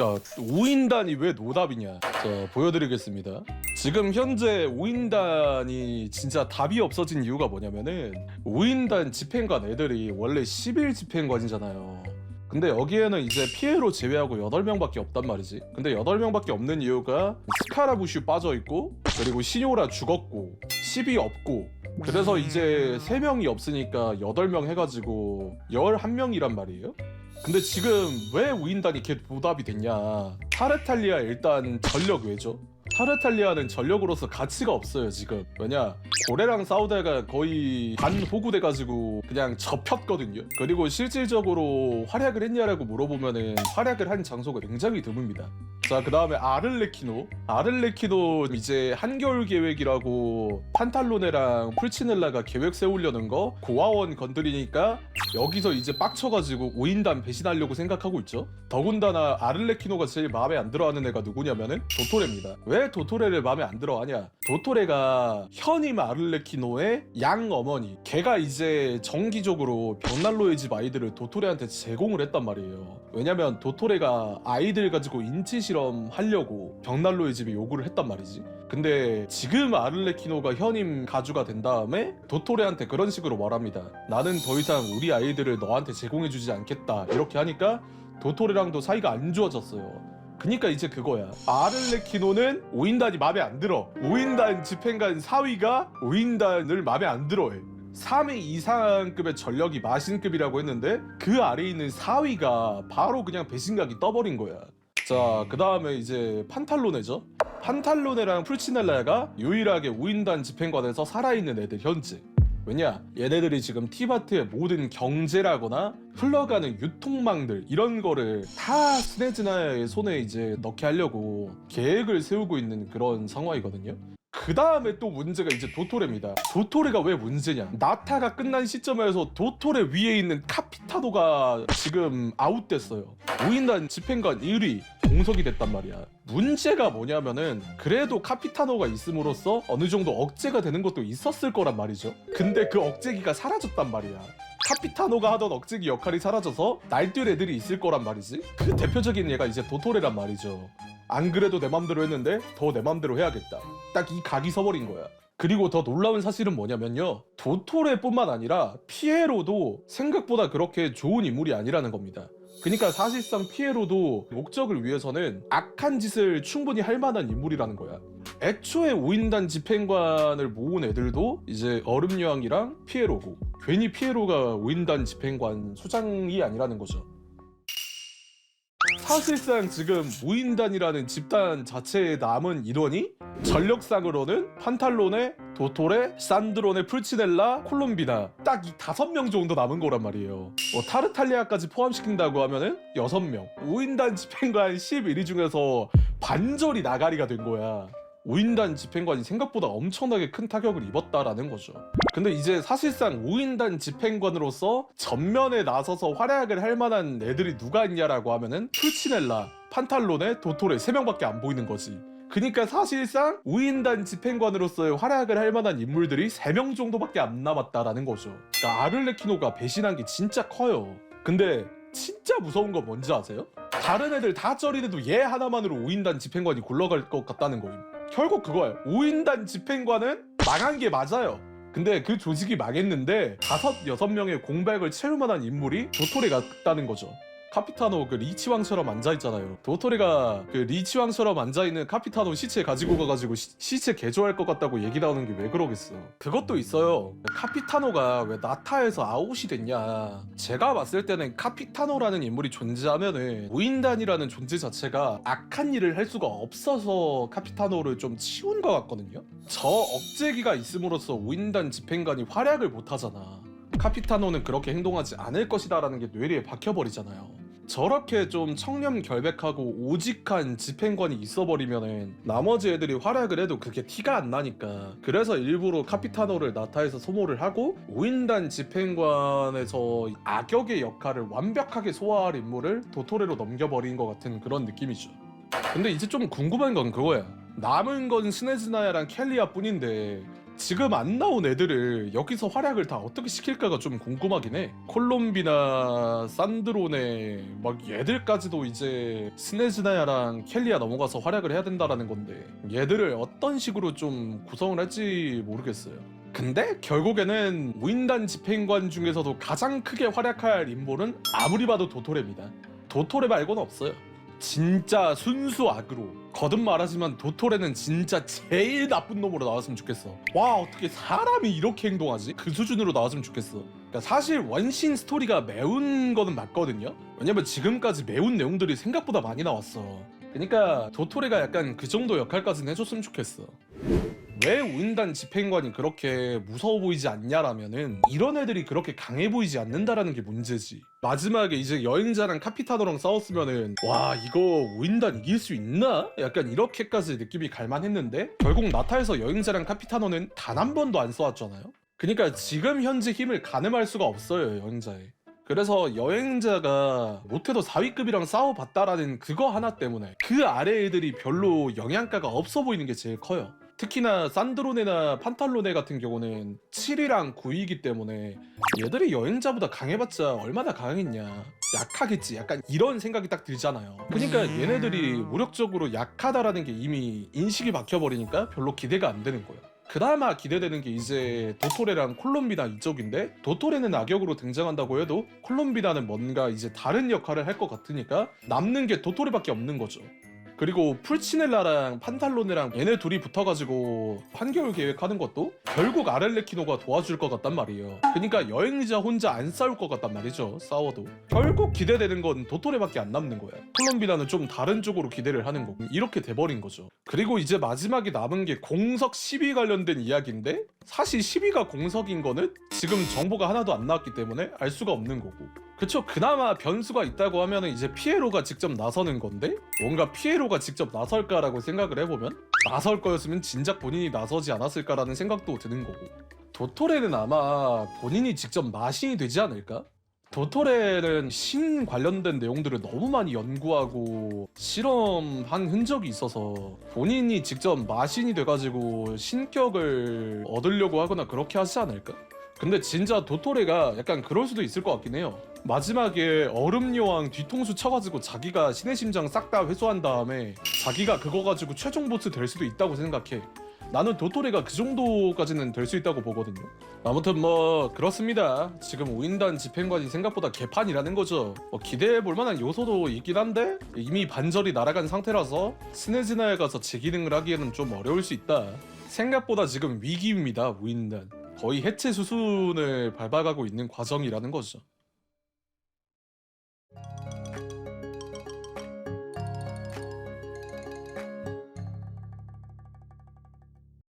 자, 5인단이 왜 노답이냐? 자, 보여드리겠습니다. 지금 현재 5인단이 진짜 답이 없어진 이유가 뭐냐면은 5인단 집행관 애들이 원래 10일 집행관이잖아요. 근데 여기에는 이제 피에로 제외하고 8명밖에 없단 말이지. 근데 8명밖에 없는 이유가 스카라부슈 빠져있고 그리고 시뇨라 죽었고 10이 없고 그래서 이제 3명이 없으니까 8명 해가지고 11명이란 말이에요. 근데 지금 왜 우인단이 걔 보답이 됐냐? 타르탈리아 일단 전력 왜죠? 타르탈리아는 전력으로서 가치가 없어요 지금 왜냐 고래랑 싸우다가 거의 반 호구돼가지고 그냥 접혔거든요 그리고 실질적으로 활약을 했냐라고 물어보면은 활약을 한 장소가 굉장히 드뭅니다 자그 다음에 아를레키노. 아를레키노 이제 한겨울 계획이라고 판탈로네랑 풀치넬라가 계획 세우려는 거 고아원 건드리니까 여기서 이제 빡쳐가지고 5인단 배신하려고 생각하고 있죠. 더군다나 아를레키노가 제일 마음에 안 들어하는 애가 누구냐면은 도토레입니다. 왜 도토레를 마음에 안 들어하냐? 도토레가 현임 아를레키노의 양 어머니. 걔가 이제 정기적으로 벽난로의 집 아이들을 도토레한테 제공을 했단 말이에요 왜냐면 도토레가 아이들 가지고 인체 실험 하려고 벽난로의 집에 요구를 했단 말이지 근데 지금 아를레키노가 현임 가주가 된 다음에 도토레한테 그런 식으로 말합니다 나는 더 이상 우리 아이들을 너한테 제공해주지 않겠다 이렇게 하니까 도토레랑도 사이가 안 좋아졌어요 그니까 이제 그거야. 아를레키노는 5인단이 마음에 안 들어. 5인단 집행관 4위가 5인단을 마음에 안 들어해. 3위 이상급의 전력이 마신급이라고 했는데 그 아래에 있는 4위가 바로 그냥 배신각이 떠버린 거야. 자, 그 다음에 이제 판탈로네죠. 판탈로네랑 풀치넬라가 유일하게 5인단 집행관에서 살아있는 애들 현재. 왜냐 얘네들이 지금 티바트의 모든 경제라거나 흘러가는 유통망들 이런 거를 다 스네즈나의 손에 이제 넣게 하려고 계획을 세우고 있는 그런 상황이거든요 그 다음에 또 문제가 이제 도토레입니다 도토레가 왜 문제냐 나타가 끝난 시점에서 도토레 위에 있는 카피타도가 지금 아웃됐어요 5인단 집행관 1위 공석이 됐단 말이야. 문제가 뭐냐면은 그래도 카피타노가 있음으로써 어느 정도 억제가 되는 것도 있었을 거란 말이죠. 근데 그 억제기가 사라졌단 말이야. 카피타노가 하던 억제기 역할이 사라져서 날뛸 애들이 있을 거란 말이지. 그 대표적인 얘가 이제 도토레란 말이죠. 안 그래도 내 맘대로 했는데 더 내 맘대로 해야겠다. 딱 이 각이 서버린 거야. 그리고 더 놀라운 사실은 뭐냐면요. 도토레뿐만 아니라 피에로도 생각보다 그렇게 좋은 인물이 아니라는 겁니다. 그러니까 사실상 피에로도 목적을 위해서는 악한 짓을 충분히 할 만한 인물이라는 거야. 애초에 5인단 집행관을 모은 애들도 이제 얼음여왕이랑 피에로고 괜히 피에로가 5인단 집행관 수장이 아니라는 거죠. 사실상 지금 5인단이라는 집단 자체에 남은 인원이 전력상으로는 판탈론의 도토레, 산드론의 풀치넬라, 콜롬비나 딱 이 다섯 명 정도 남은 거란 말이에요. 뭐 타르탈리아까지 포함시킨다고 하면은 여섯 명. 5인단 집행관 11위 중에서 반절이 나가리가 된 거야. 5인단 집행관이 생각보다 엄청나게 큰 타격을 입었다라는 거죠. 근데 이제 사실상 5인단 집행관으로서 전면에 나서서 활약을 할 만한 애들이 누가 있냐라고 하면은 풀치넬라, 판탈론의 도토레 3명밖에 안 보이는 거지. 그니까 사실상 5인단 집행관으로서의 활약을 할 만한 인물들이 3명 정도밖에 안 남았다라는 거죠. 그러니까 아를레키노가 배신한 게 진짜 커요. 근데 진짜 무서운 거 뭔지 아세요? 다른 애들 다 쩌리는데도 얘 하나만으로 5인단 집행관이 굴러갈 것 같다는 거임. 결국 그거예요. 5인단 집행관은 망한 게 맞아요. 근데 그 조직이 망했는데 다섯 여섯 명의 공백을 채울 만한 인물이 도토리가 있다는 거죠. 카피타노 그 리치왕처럼 앉아있잖아요. 도토리가 그 리치왕처럼 앉아있는 카피타노 시체 가지고 가가지고 시, 시체 개조할 것 같다고 얘기 나오는 게 왜 그러겠어. 그것도 있어요. 카피타노가 왜 나타에서 아웃이 됐냐. 제가 봤을 때는 카피타노라는 인물이 존재하면은 우인단이라는 존재 자체가 악한 일을 할 수가 없어서 카피타노를 좀 치운 것 같거든요. 저 억제기가 있음으로써 우인단 집행관이 활약을 못하잖아. 카피타노는 그렇게 행동하지 않을 것이다라는 게 뇌리에 박혀버리잖아요. 저렇게 좀 청렴 결백하고 오직한 집행관이 있어버리면은 나머지 애들이 활약을 해도 그게 티가 안 나니까 그래서 일부러 카피타노를 나타에서 소모를 하고 5인단 집행관에서 악역의 역할을 완벽하게 소화할 인물을 도토레로 넘겨버린 것 같은 그런 느낌이죠. 근데 이제 좀 궁금한 건 그거야. 남은 건 스네즈나야랑 켈리아 뿐인데 지금 안 나온 애들을 여기서 활약을 다 어떻게 시킬까가 좀 궁금하긴 해. 콜롬비나, 산드로네, 막 얘들까지도 이제 스네즈나야랑 켈리아 넘어가서 활약을 해야 된다라는 건데 얘들을 어떤 식으로 좀 구성을 할지 모르겠어요. 근데 결국에는 무인단 집행관 중에서도 가장 크게 활약할 인물은 아무리 봐도 도토레입니다. 도토레 말고는 없어요. 진짜 순수 악으로. 거듭 말하지만 도토레는 진짜 제일 나쁜 놈으로 나왔으면 좋겠어. 와 어떻게 사람이 이렇게 행동하지? 그 수준으로 나왔으면 좋겠어. 그러니까 사실 원신 스토리가 매운 거는 맞거든요. 왜냐면 지금까지 매운 내용들이 생각보다 많이 나왔어. 그러니까 도토레가 약간 그 정도 역할까지는 해줬으면 좋겠어 왜 우인단 집행관이 그렇게 무서워 보이지 않냐라면은 이런 애들이 그렇게 강해 보이지 않는다라는 게 문제지. 마지막에 이제 여행자랑 카피타노랑 싸웠으면은 와 이거 우인단 이길 수 있나? 약간 이렇게까지 느낌이 갈만했는데 결국 나타에서 여행자랑 카피타노는 단 한 번도 안 싸웠잖아요. 그러니까 지금 현재 힘을 가늠할 수가 없어요 여행자에. 그래서 여행자가 못해도 4위급이랑 싸워봤다라는 그거 하나 때문에 그 아래 애들이 별로 영양가가 없어 보이는 게 제일 커요. 특히나 산드로네나 판탈로네 같은 경우는 7위랑 9위이기 때문에 얘들이 여행자보다 강해봤자 얼마나 강했냐. 약하겠지. 약간 이런 생각이 딱 들잖아요. 그러니까 얘네들이 무력적으로 약하다라는 게 이미 인식이 박혀버리니까 별로 기대가 안 되는 거예요. 그나마 기대되는 게 이제 도토레랑 콜롬비나 이쪽인데 도토레는 악역으로 등장한다고 해도 콜롬비나는 뭔가 이제 다른 역할을 할 것 같으니까 남는 게 도토레밖에 없는 거죠 그리고 풀치넬라랑 판탈로네랑 얘네 둘이 붙어가지고 한겨울 계획하는 것도 결국 아렐레키노가 도와줄 것 같단 말이에요. 그러니까 여행자 혼자 안 싸울 것 같단 말이죠. 싸워도. 결국 기대되는 건 도토레밖에 안 남는 거야. 콜롬비나는 좀 다른 쪽으로 기대를 하는 거고 이렇게 돼버린 거죠. 그리고 이제 마지막에 남은 게 공석 10위 관련된 이야기인데 사실 10위가 공석인 거는 지금 정보가 하나도 안 나왔기 때문에 알 수가 없는 거고. 그쵸 그나마 변수가 있다고 하면은 이제 피에로가 직접 나서는 건데 뭔가 피에로가 직접 나설까라고 생각을 해보면 나설 거였으면 진작 본인이 나서지 않았을까라는 생각도 드는 거고 도토레는 아마 본인이 직접 마신이 되지 않을까? 도토레는 신 관련된 내용들을 너무 많이 연구하고 실험한 흔적이 있어서 본인이 직접 마신이 돼가지고 신격을 얻으려고 하거나 그렇게 하지 않을까? 근데 진짜 도토레가 약간 그럴 수도 있을 것 같긴 해요. 마지막에 얼음 여왕 뒤통수 쳐가지고 자기가 신의 심장 싹 다 회수한 다음에 자기가 그거 가지고 최종 보스 될 수도 있다고 생각해. 나는 도토레가 그 정도까지는 될 수 있다고 보거든요. 아무튼 뭐 그렇습니다. 지금 우인단 집행관이 생각보다 개판이라는 거죠. 뭐 기대해 볼 만한 요소도 있긴 한데 이미 반절이 날아간 상태라서 스네즈나에 가서 재기능을 하기에는 좀 어려울 수 있다. 생각보다 지금 위기입니다. 우인단. 거의 해체 수순을 밟아가고 있는 과정이라는 거죠.